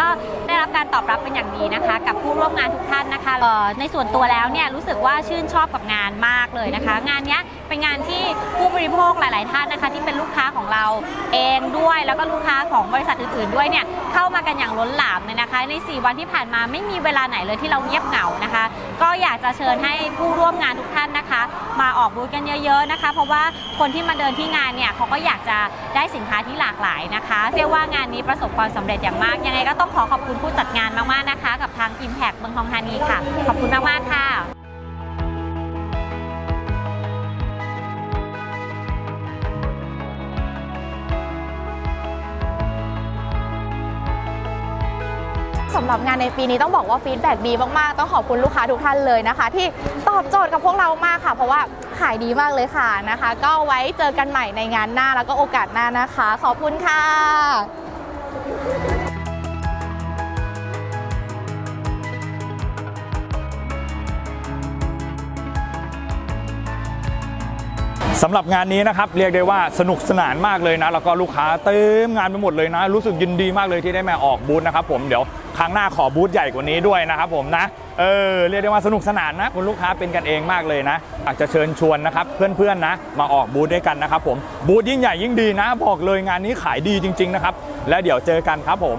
ก็ได้รับการตอบรับเป็นอย่างดีนะคะ กับผู้ร่วมงานทุกท่านนะคะในส่วนตัวแล้วเนี่ยรู้สึกว่าชื่นชอบกับงานมากเลยนะคะ งานนี้เป็นงานที่ผู้บริโภคหลาย ๆ ท่านนะคะ ที่เป็นลูกค้าของเราเองด้วย แล้วก็ลูกค้าของบริษัทอื่น ๆ ด้วยเนี่ยเข้ามากันอย่างล้นหลามเลยนะคะ ใน 4 วันที่ผ่านมาไม่มีเวลาไหนเลยที่เราเงียบเหงานะคะ ก็อยากจะเชิญให้ผู้ร่วมงานทุกท่านนะคะ มาออกบูธกันเยอะ ๆ นะคะ เพราะว่าคนที่มาเดินที่งานเนี่ยเขาก็อยากจะได้สินค้าที่หลากหลายนะคะเรียกว่างานนี้ประสบความสำเร็จอย่างมากยังไงก็ต้องขอขอบคุณผู้จัดงานมากๆนะคะ กับทาง Impact เมืองทองธานีค่ะ ขอบคุณมากๆค่ะสำหรับงานในปีนี้ต้องบอกว่าฟีดแบ็ดีมากๆ ต้องขอบคุณลูกค้าทุกท่านเลยนะคะ ที่ตอบโจทย์กับพวกเรามากค่ะ เพราะว่าขายดีมากเลยค่ะนะคะ ก็ไว้เจอกันใหม่ในงานหน้าแล้วก็โอกาสหน้านะคะ ขอบคุณค่ะ สำหรับงานนี้นะครับเรียกได้ว่าสนุกสนานมากเลยนะ แล้วก็ลูกค้าเต็มงานไปหมดเลยนะ รู้สึกยินดีมากเลยที่ได้มาออกบูธนะครับผมเดี๋ยวครั้งหน้าขอบูธใหญ่กว่านี้ด้วยนะครับผมนะเออเรียกได้ว่าสนุกสนานนะคุณลูกค้าเป็นกันเองมากเลยนะอยากจะเชิญชวนนะครับเพื่อนๆนะ มาออกบูธด้วยกันนะครับผมบูธยิ่งใหญ่ยิ่งดีนะ บอกเลยงานนี้ขายดีจริง ๆนะครับ แล้วเดี๋ยวเจอกันครับผม